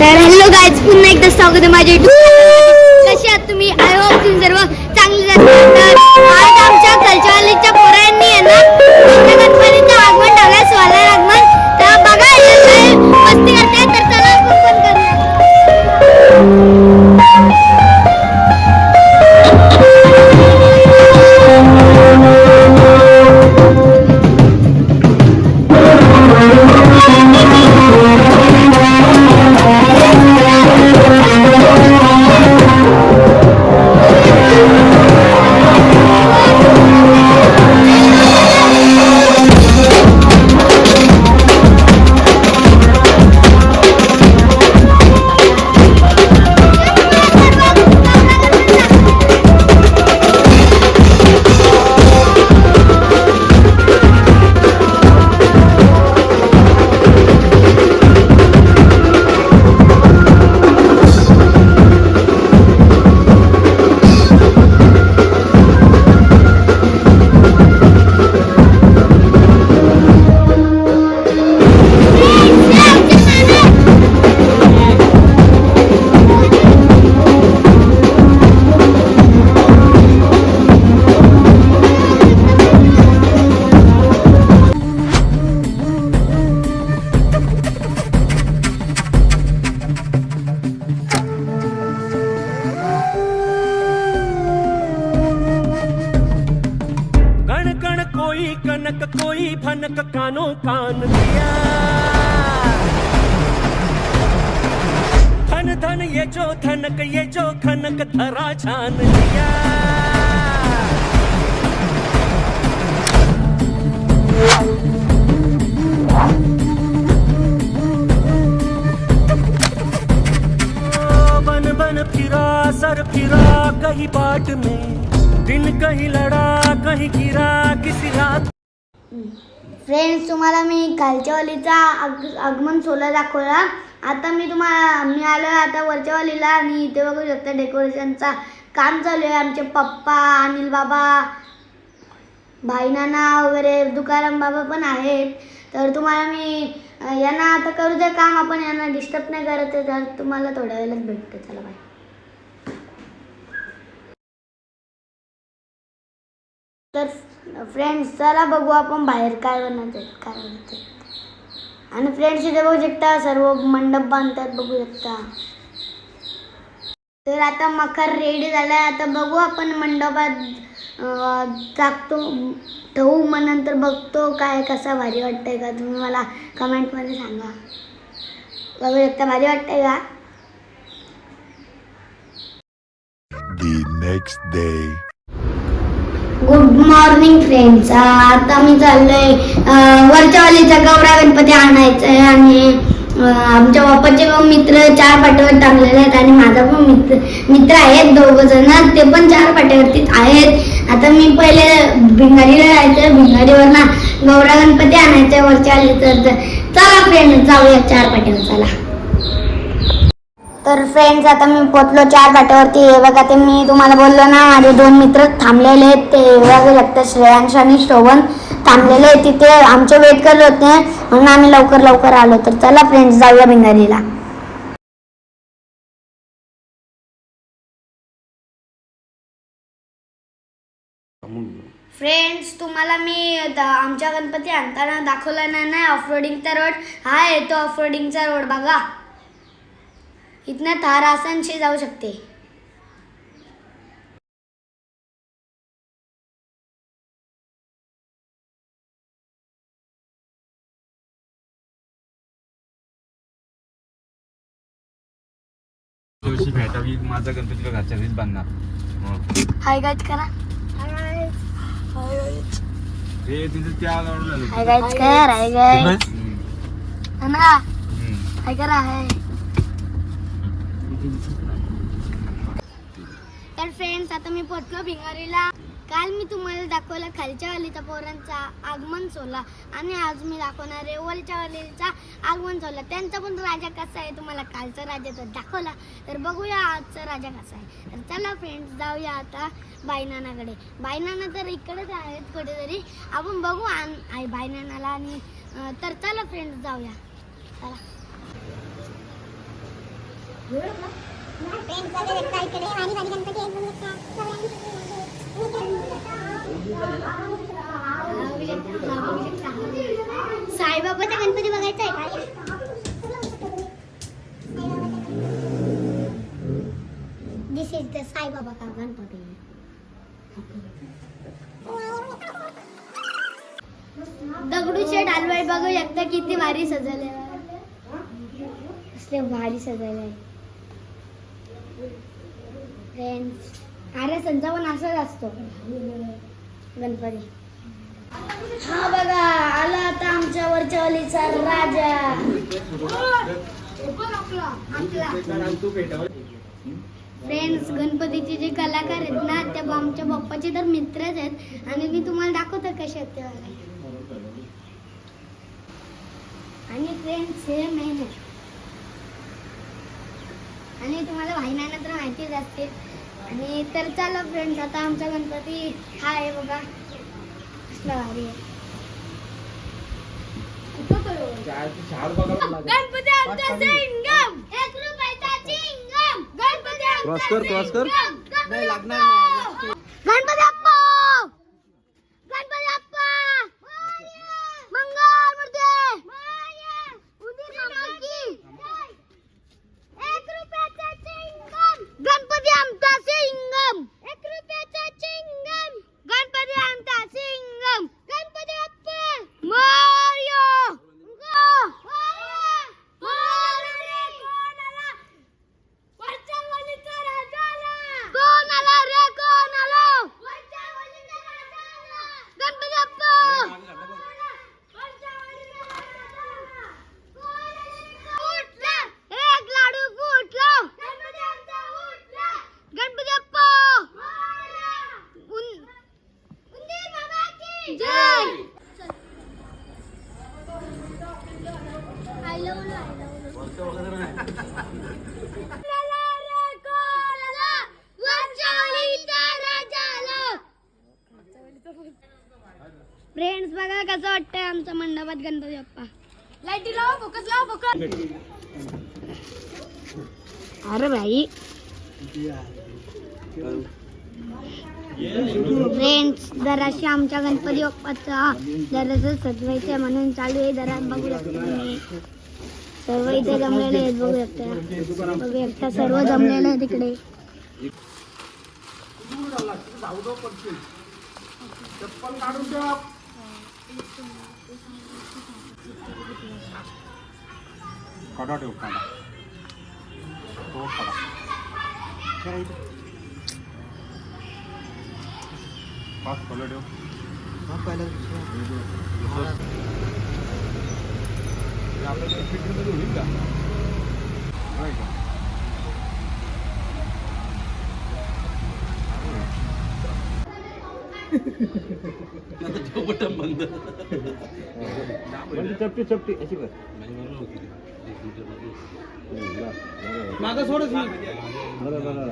तर hello guys पुन्हा एकदा स्वागत आहे माझ्या कसे आहात तुम्ही? आय होप तुम्ही सर्व चांगले तर आज आमच्या कल्चरवालीच्या कोई कनक कोई भनक कानो कान दिया। धन धन ये जो धनक ये जो खनक धरा छान लिया बन बन फिरा सर फिरा कहीं बाट में। दिन कहीं लड़ा कहीं गिरा किसी रात। फ्रेंड्स तुम्हाला मी कालच्यावालीचा आग आगमन सोला दाखवला. आता मी तुम्हाला मी आलो आता वरच्या वालीला आणि इथे बघू शकता डेकोरेशनचा काम चालू आहे. आमचे पप्पा अनिल बाबा भाईनाना वगैरे तुकाराम बाबा पण आहेत. तर तुम्हाला मी यांना आता करू दे काम आपण यांना डिस्टर्ब नाही करत आहे. तर तुम्हाला थोड्या वेळेलाच भेटतो. चला बाय तर फ्रेंड्स चला बघू आपण बाहेर काय बनवत आहेत काय बनवत आहेत आणि फ्रेंड्स इथे बघू शकता सर्व मंडप बांधतात बघू शकता. तर आता मखर रेडी झालाय. आता बघू आपण मंडपात टाकतो ठेवू मग नंतर बघतो काय कसा भारी वाटतंय का. तुम्ही मला कमेंटमध्ये सांगा. बघू शकता भारी वाटतंय का? The next day. Good morning friends आता मी चाललोय अं, वरच्या वालीचा गौरा गणपती आणायचा आहे आणि आमच्या बाप्पाचे पण मित्र चार पाट्यावर टाकलेले आहेत आणि माझा पण मित्र मित्र आहेत दोघं जण ते पण चार पाट्यावरतीच आहेत. आता मी पहिले भिंगारीला जायचं भिंगारीवर ना गौरा गणपती आणायचं वरच्या आली तर चला फ्रेंड जाऊया चार पाट्यावर. चला. तर फ्रेंड्स आता मी पोचलो चार पाट्यावरती हे बघा ते मी तुम्हाला बोललो ना माझे दोन मित्र थांबलेले आहेत. ते बघा लागतं श्रेयांश आणि शोभन थांबलेले आहेत. तिथे आमचे वेट करत होते. म्हणून आम्ही लवकर लवकर आलो. तर चला फ्रेंड्स जाऊया भिंगारीला. फ्रेंड्स तुम्हाला मी आमच्या गणपती आणताना दाखवला नाही ना ऑफरोडिंगचा रोड हा येतो तो ऑफरोडिंगचा रोड बघा. इथनं थार आसानशी जाऊ शकते दिवशी भेटावी माझा गणपती तुला घरच्या घरीच बांधणार. हाय गाईज करा तिथे त्या. हाय गाईज कर हाय गाईज. ना. हाय करा हाय तर फ्रेंड्स आता मी पोचलो भिंगारीला. काल मी तुम्हाला दाखवला खालच्या वालीचा पोरांचा आगमन सोहळा आणि आज मी दाखवणार आहे वरच्या वालीचा आगमन सोहळा. त्यांचा पण राजा कसा आहे तुम्हाला कालचा राजा तर दाखवला. तर बघूया आजचा राजा कसा आहे. तर चला फ्रेंड्स जाऊया आता बायनानाकडे बायनाना तर इकडेच आहेत कुठेतरी. आपण बघू आण आई बायनानाला आणि तर चला फ्रेंड्स जाऊया. चला. साईबाबाचा गणपती बघायचा आहे का? दिस इज द साईबाबा का गणपती? दगडूचे डालवाई बघू शकता किती भारी सजवले असले भारी सजवले फ्रेंड्स अरे संचा पण असाच असतो. गणपती. हा बघा आला आता आमच्या वरच्या वालीचा राजा. फ्रेंड्स गणपतीचे जे कलाकार आहेत ना ते आमच्या बाप्पाचे तर मित्रच आहेत. आणि मी तुम्हाला दाखवतो कसे आहेत ते आणि फ्रेंड्स हे मेहनत आणि तुम्हाला भाईनाना तर माहितीच असते. आणि तर चला फ्रेंड्स आता आमचा गणपती हा आहे बघा. कसला भारी आहे. गणपती आमचा सिंगम एक रुपयाचा चिंगम. गणपती आमचा क्रॉस कर, क्रॉस कर. सिंगम. गणपती बाप्पा! गणपती बाप्पा गणपती बाप्पा मंगळ मूर्ती उदय मामा की एक रुपयाचा चिंगम गणपती आमचा सिंगम एक रुपयाचा चिंगम गणपती आमचा सिंगम गणपती बाप्पा मोरयो कोण आला रे कोण आला गणपती बाप्पा फुटला एक लाडू फुटला गणपती बाप्पा उन- जय आय लव्ह आय फ्रेंड्स बघा कसं वाटतंय आमच्या मंडपात गणपती बाप्पा. लाईटी लावा फोकस लावा फोकस अरे भाई फ्रेंड्स जराशी आमच्या गणपती बाप्पाचा जरासं सजवायचं म्हणून चालू आहे. जरा बघू शकता तुम्ही. सर्व इथे जमलेले आहेत बघू शकता बघू शकता सर्व जमलेले आहे तिकडे काढा ठेव काढा तो काढा पाच फळं ठेव हे आपल्याला फिटमध्ये होईल का बटन बंद म्हणजे चपटी चपटी अशी कर मागं सोडच बरं बरं बरं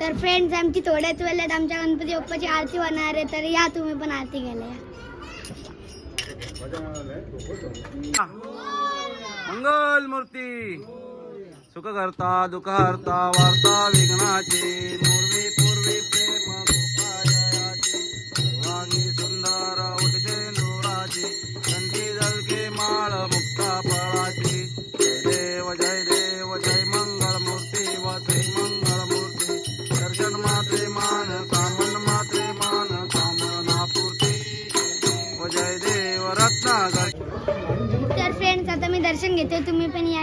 तर फ्रेंड्स आमची थोड्याच वेळात आमच्या गणपती बाप्पाची आरती होणार आहे तर या तुम्ही पण आरती घ्यायला या. मंगल मूर्ती. सुख करता दुःख हरता वार्ता विघ्नाची पूर्वी पूर्वी प्रेम गोपाळयाची सर्वांगी सुंदर उठचे नोराची कंठी जलके माळ मुक्ता फळाची. जय देव जय देव जय मंगळ मूर्ती व श्री मूर्ती दर्शन मात्रे मान सामन मात्रे मान कामना पूर्ती. व जय देव रत्नागर. तर फ्रेंड्स आता मी दर्शन घेते तुम्ही पण या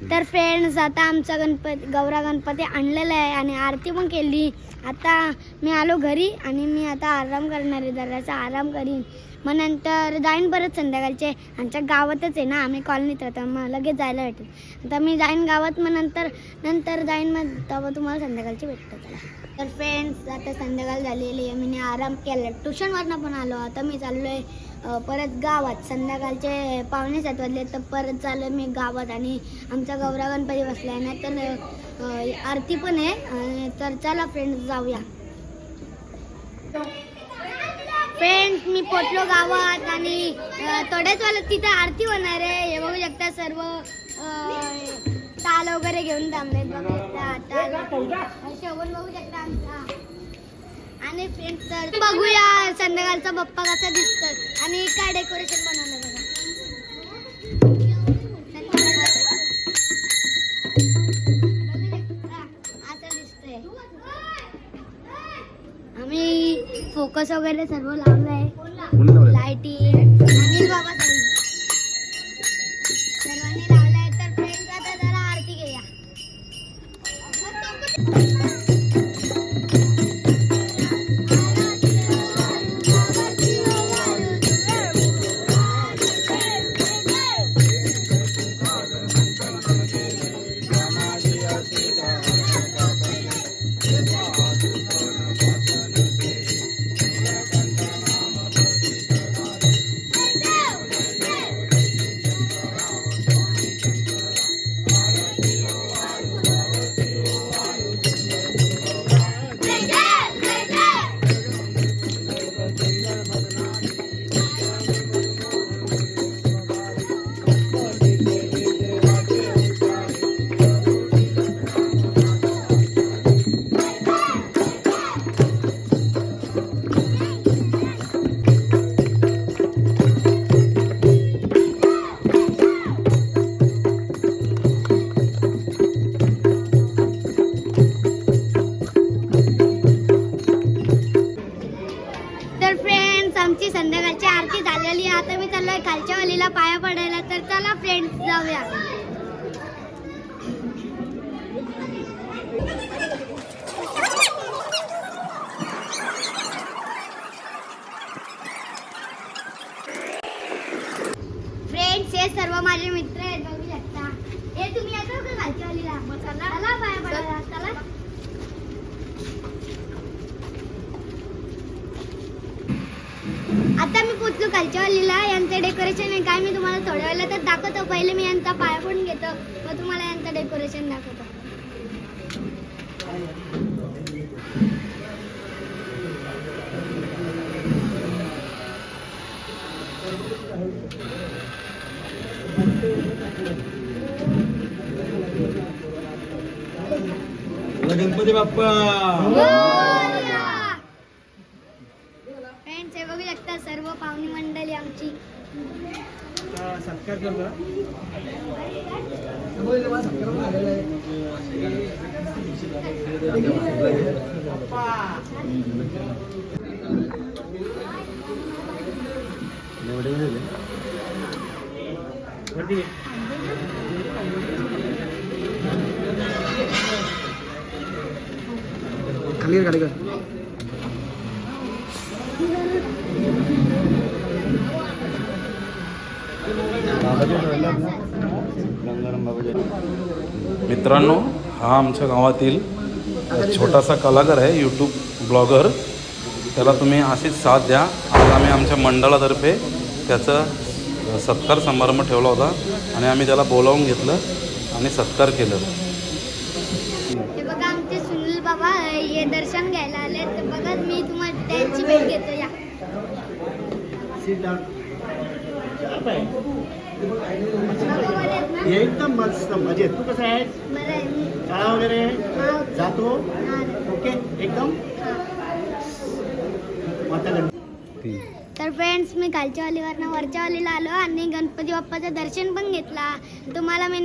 तर फ्रेंड्स आता आमचा गणपती गौरा गणपती आणलेला आहे आणि आरती पण केली. आता मी आलो घरी आणि मी आता आराम करणार आहे दर्याचा आराम करीन. मग नंतर जाईन परत संध्याकाळचे. आमच्या गावातच आहे ना आम्ही कॉलनीत राहतो मग लगेच जायला भेटेल. आता मी जाईन गावात मग नंतर नंतर जाईन मग तेव्हा तुम्हाला संध्याकाळची भेटतो त्याला तर फ्रेंड्स आता संध्याकाळ झालेली आहे. मी आराम केला. ट्युशनवरनं पण आलो. आता मी चाललो आहे परत गावात. संध्याकाळचे पावणे सात वाजले तर परत चाललो मी गावात. आणि आमचा गौरा गणपती बसला आहे ना तर आरती पण आहे. तर चला फ्रेंड्स जाऊया. फ्रेंड्स मी पोचलो गावात आणि थोड्याच वेळात तिथं आरती होणार आहे. हे बघू शकता सर्व टाल वगैरे घेऊन थांबलेत बघू शकता शोभून बघू शकता आमचा. आणि फ्रेंड्स तर बघूया संध्याकाळचा बाप्पा कसा दिसतोय. आणि काय डेकोरेशन बनवलं बघा. असं दिसतंय आम्ही फोकस वगैरे सर्व लावलंय. लाइटिंग अनिल बाबा फ्रेंड्स हे सर्व माझे मित्र आहेत बघू शकता. हे तुम्ही येतो का खालच्या वालीला. चला पाया पडायला चला. आता मी पोचलो खालच्या वालीला. यांचं डेकोरेशन आहे. काय मी तुम्हाला थोड्या वेळेला तर दाखवतो. पहिले मी यांचा पाया पडून घेतो. मग तुम्हाला यांचं डेकोरेशन दाखवतो. गणपती बाप्पा. फ्रेंड्स हे बघू शकता सर्व पाहुणी मंडळी आमची. सत्कार करतो. खाली खाली मित्रांनो हा आमच्या गावातील छोटासा कलाकार आहे यूट्यूब ब्लॉगर. त्याला तुम्ही अशीच साथ द्या. आज आम्ही आमच्या मंडळातर्फे त्याचा सत्कार समारंभ ठेवला होता आणि आम्ही त्याला बोलावून घेतलं आणि सत्कार केलं हे बघा आमचे सुनील बाबा हे दर्शन घ्यायला आले तर बघा मी तुम्हाला त्यांची भेट घेतो या बाबा बरे आहेत ना? एकदम मस्त मजेत. तू कसं आहे बरं आहे मी शाळा वगैरे? हा, जातो? हा, ओके? एकदम? तर फ्रेंड्स मी खालच्या वालीवरनं वरच्या वालीला आलो आणि गणपती बाप्पाचं दर्शन पण घेतला. तुम्हाला मी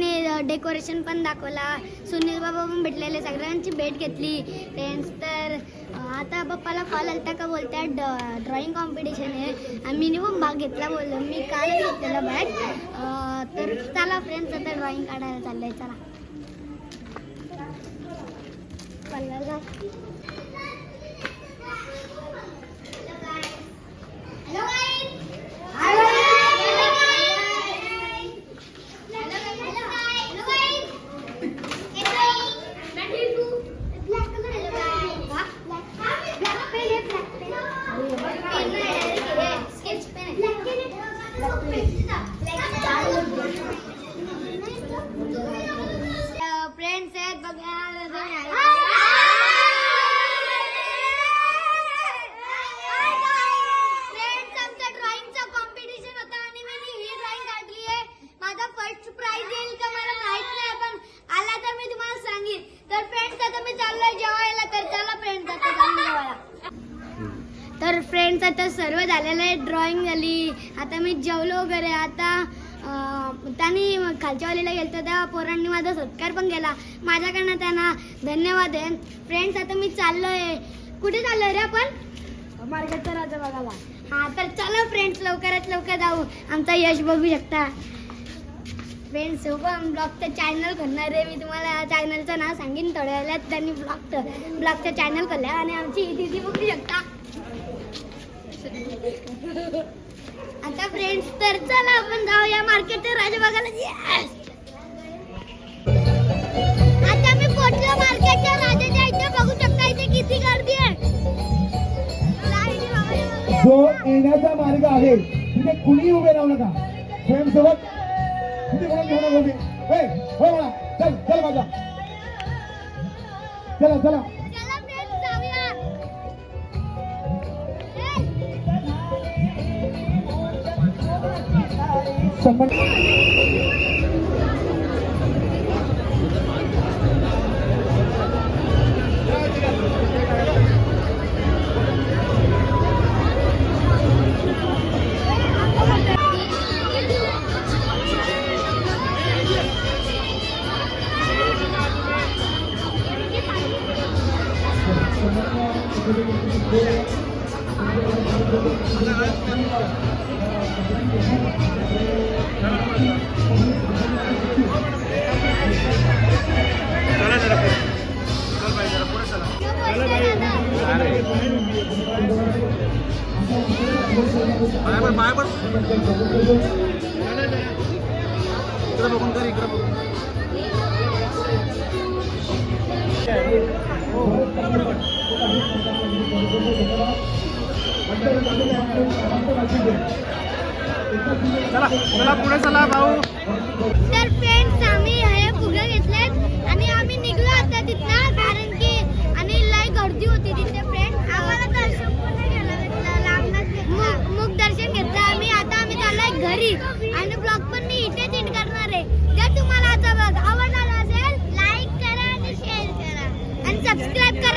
डेकोरेशन पण दाखवला. सुनील बाबा पण भेटलेले सगळ्यांची भेट घेतली. फ्रेंड्स तर आता बाप्पाला कॉल आलता का बोलत्या ड्रॉइंग कॉम्पिटिशन आहे. आम्ही मी पण भाग घेतला बोललो. मी काल घेतलेला बॅग तर चला फ्रेंड्स आता ड्रॉइंग काढायला चाललंय. चला पल्ला जा. फ्रेंड्स आहेत फ्रेंड्स आमचा ड्रॉइंगचा कॉम्पिटिशन होता आणि मी ही ड्रॉइंग काढली आहे माझा फर्स्ट प्राइज येईल का मला माहीत नाही पण आला तर मी तुम्हाला सांगेन तर फ्रेंड्स आता मी चाललोय जेवायला तर चला फ्रेंड्स आता जाऊन जेवायला तर फ्रेंड्स आता सर्व झालेलं आहे ड्रॉइंग झाली. आता मी जेवलो वगैरे. आता त्यांनी खालच्या वालीला गेलं त्या पोरांनी माझा सत्कार पण केला. माझ्याकडनं त्यांना धन्यवाद आहे. फ्रेंड्स आता मी चाललोय. कुठे चाललोय रे आपण? मार्केटचा राजा बघायला. हा तर चला फ्रेंड्स लवकरात लवकर जाऊ. आमचा यश बघू शकता. फ्रेंड्स सोबत ब्लॉगचं चॅनल करणार आहे मी तुम्हाला. चॅनलचं नाव सांगेन थोड्या वेळात त्यांनी ब्लॉगचं ब्लॉगचं चॅनल खोललं आणि आमची दीदी बघू शकता. आता फ्रेंड्स तर चला आपण जाऊया मार्केट राजबागाला बघायला. आता मी पोहोचलो मार्केटच्या राजाच्या इथे बघू शकता? इथे किती गर्दी आहे. जो येण्याचा मार्ग आहे तिथे कुणी उभे राहू नका. स्वयंसेवक तिथे कोणा घेऊन उभे. ए, हो म्हणा चल चल माझा चला चला. somebody. Thank you. पाय पड इकडे बघून कर इकडे बघून. चला चला पुढे चला भाऊ. तर फ्रेंड्स आम्ही हे फुगे घेतलेत आणि आम्ही निघलो आता तिथला कारण की आणि लय गर्दी होती तिथे फ्रेंड्स आम्हाला दर्शन पण नाही घ्यायला भेटलं लांबनच मुख मुख दर्शन घेतलं आम्ही आता आम्ही चाललोय घरी. आणि ब्लॉग पण मी इथेच एंड करणार आहे. जर तुम्हाला आजचा ब्लॉग आवडला असेल लाईक करा आणि शेअर करा. आणि सबस्क्राईब करा.